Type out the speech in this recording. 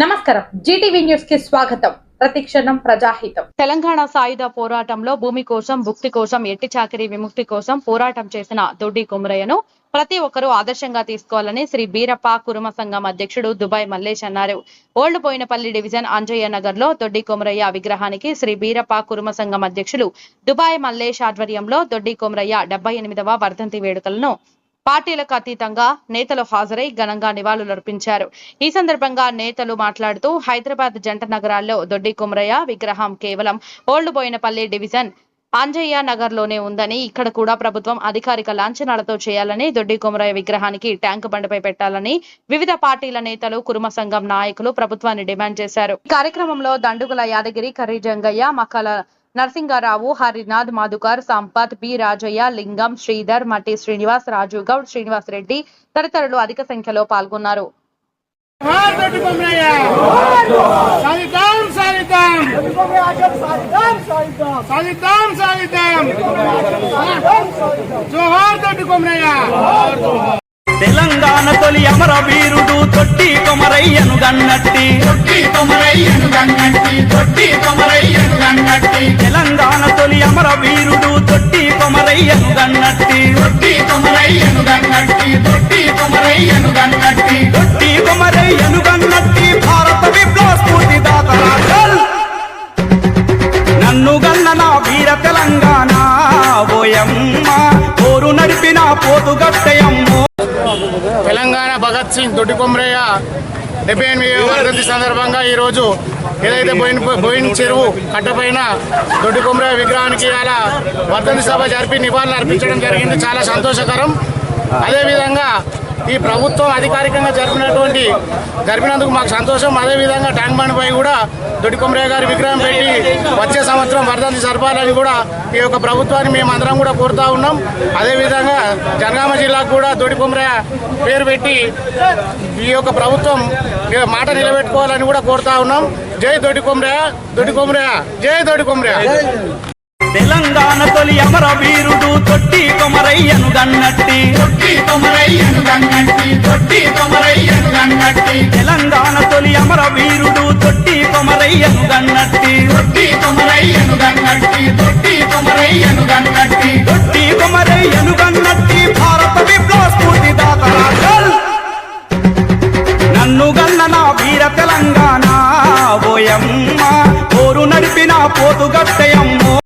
నమస్కారం. జీటీవీ న్యూస్కి స్వాగతం. ప్రతిక్షణం ప్రజాహితం. తెలంగాణ సాయుధ పోరాటంలో భూమి కోసం భుక్తి కోసం ఎట్టి చాకరీ విముక్తి కోసం పోరాటం చేసిన దొడ్డి కుమరయ్యను ప్రతి ఒక్కరూ ఆదర్శంగా తీసుకోవాలని శ్రీ బీరప్ప కురుమ సంఘం అధ్యక్షుడు దుబాయ్ మల్లేష్ అన్నారు. ఓల్డ్ పోయినపల్లి డివిజన్ అంజయ్య నగర్లో దొడ్డి కొమరయ్య విగ్రహానికి శ్రీ బీరప్ప కురుమ సంఘం అధ్యక్షులు దుబాయ్ మల్లేష్ ఆధ్వర్యంలో దొడ్డి కొమరయ్య డెబ్బై ఎనిమిదవ వర్ధంతి వేడుకలను పార్టీలకు అతీతంగా నేతలు హాజరై ఘనంగా నివాళులర్పించారు ఈ సందర్భంగా నేతలు మాట్లాడుతూ హైదరాబాద్ జంట నగరాల్లో దొడ్డి కుమరయ్య విగ్రహం కేవలం ఓల్డ్ బోయినపల్లి డివిజన్ అంజయ్య నగర్లోనే ఉందని ఇక్కడ కూడా ప్రభుత్వం అధికారిక లాంఛనాలతో చేయాలని దొడ్డి కొమరయ్య విగ్రహానికి ట్యాంక్ బండిపై పెట్టాలని వివిధ పార్టీల నేతలు కురుమ సంఘం నాయకులు ప్రభుత్వాన్ని డిమాండ్ చేశారు. కార్యక్రమంలో దండుగుల యాదగిరి కర్రీ జంగయ్య మక్కల నరసింగారావు హరినాథ్ మధుకర్ సంపత్ బి రాజయ్య లింగం శ్రీధర్ మట్టి శ్రీనివాస్ రాజు గౌడ్ శ్రీనివాస్ రెడ్డి తదితరులు అధిక సంఖ్యలో పాల్గొన్నారు. తెలంగాణ తొలి అమర వీరుడు తొట్టి కొమరయ్యను గన్నట్టి. తొట్టి కొమరయ్యను గంగట్టి తొట్టి తొలి అమర వీరుడు తొట్టి కొమరయ్యను గన్నట్టి. తొట్టి కొమరయ్యను గంగట్టి తొట్టి కొమరయ్యను గంగట్టి తొట్టి కొమరయ్యను గన్నట్టి. భారత విప్లవ స్ఫూర్తి దాతరాజల్ నన్ను గన్న నా వీర తెలంగాణ ఓయమ్మ. పోరు నడిపిన పోతుగట్టయమ్మో. తెలంగాణ భగత్ సింగ్ దొడ్డి కొమరయ్య డెబ్బై ఎనిమిది వర్ధంతి సందర్భంగా ఈరోజు ఏదైతే బోయిన్ బోయిన్ చెరువు కట్టపైన దొడ్డి కొమరయ్య విగ్రహానికి అలా వర్ధంతి సభ జరిపి నివాళులు అర్పించడం జరిగింది. చాలా సంతోషకరం. అదేవిధంగా ఈ ప్రభుత్వం అధికారికంగా జరిపినటువంటి జరిపినందుకు మాకు సంతోషం. అదేవిధంగా ట్యాంక్ బండ్ పై కూడా దొడ్డి కొమరయ్య గారి విగ్రహం పెట్టి వచ్చే సంవత్సరం వర్ధంతి జరపాలని కూడా ఈ యొక్క ప్రభుత్వాన్ని మేము అందరం కూడా కోరుతా ఉన్నాం. అదేవిధంగా జనగామ జిల్లాకు కూడా దొడ్డి కొమరయ్య పేరు పెట్టి ఈ యొక్క ప్రభుత్వం మాట నిలబెట్టుకోవాలని కూడా కోరుతా ఉన్నాం. జై దొడ్డి కొమరయ్య జై దొడ్డి కొమరయ్య తెలంగాణ తొలి అమర వీరుడు తొట్టి కొమరయ్యను గన్నట్టి. తొట్టి కొమరయ్యను గంగట్టి తొట్టి తొలి అమర వీరుడు తొట్టి కొమరయ్యను గన్నట్టి. తొట్టి కొమరయ్యను గంగట్టి తొట్టి కొమరయ్యను గంగట్టి తొట్టి కొమరయ్యను గన్నట్టి.